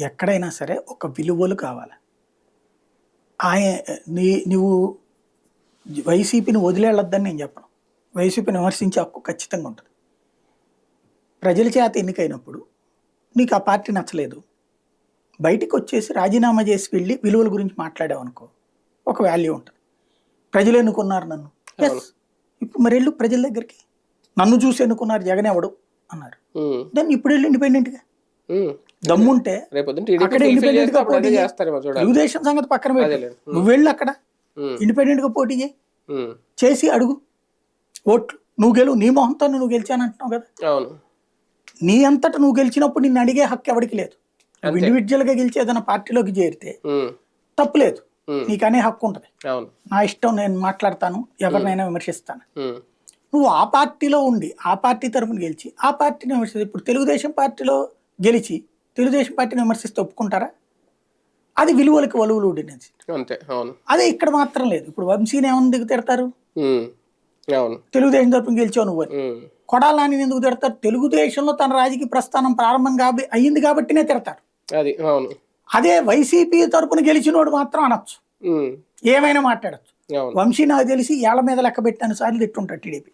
ఎక్కడైనా సరే ఒక విలువలు కావాలి. ఆయన నీ నువ్వు వైసీపీని వదిలేళ్ళొద్దని నేను చెప్పను. వైసీపీని విమర్శించే హక్కు ఖచ్చితంగా ఉంటుంది. ప్రజల చేత ఎన్నికైనప్పుడు నీకు ఆ పార్టీ నచ్చలేదు. బయటికి వచ్చేసి రాజీనామా చేసి వెళ్ళి విలువల గురించి మాట్లాడావు అనుకో ఒక వాల్యూ ఉంటుంది. ప్రజలు ఎన్నుకున్నారు నన్ను? ఎస్ ఇప్పుడు మరి వెళ్ళు ప్రజల దగ్గరికి. నన్ను చూసి ఎన్నుకున్నారు జగన్ ఎవడు? అన్నారు. దాన్ని ఇప్పుడు వెళ్ళి ఇండిపెండెంట్గా. దమ్ముంటే ఇండిపెండెంట్గా పోటీ తెలుగుదేశం సంగతి పక్కన పెట్టు. నువ్వు వెళ్ళి అక్కడ. ఇండిపెండెంట్గా పోటీ చేయి. చేసి అడుగు. ఓట్లు. నువ్వు గెలువు నీ మొహంతో నువ్వు గెలిచానంటున్నావు కదా. నీ అంతటా నువ్వు గెలిచినప్పుడు నిన్ను అడిగే హక్కు ఎవరికి లేదు. నువ్వు ఇండివిజువల్గా గెలిచి ఏదైనా పార్టీలోకి చేరితే ఉమ్, తప్పు లేదు. ఉమ్, నీకు అనే హక్కు ఉంటుంది. నా ఇష్టం నేను మాట్లాడతాను. ఎవరినైనా విమర్శిస్తాను. నువ్వు ఆ పార్టీలో ఉండి ఆ పార్టీ తరఫున గెలిచి ఆ పార్టీని విమర్శిస్తే ఇప్పుడు తెలుగుదేశం పార్టీలో గెలిచి తెలుగుదేశం పార్టీని విమర్శిస్తే ఒప్పుకుంటారా? అది విలువలకు వలువలు ఉండినది. అంతే అవును. అదే ఇక్కడ మాత్రం లేదు. ఇప్పుడు వంశీని ఏమని తిడతారు? ఉమ్, అవును. తెలుగుదేశం తరపున గెలిచావు నువ్వు అని. కొడాలని ఎందుకు తిడతారు? తెలుగుదేశంలో తన రాజకీయ ప్రస్థానం ప్రారంభం కాబ అయ్యింది కాబట్టినే తిడతారు. అది అవును. అదే వైసీపీ తరపున గెలిచినోడు మాత్రం అనొచ్చు. ఏమైనా మాట్లాడచ్చు. వంశీ నాకు తెలిసి ఏళ్ళ మీద లెక్క పెట్టిన సార్లు తిట్టుంటాడు టీడీపీ.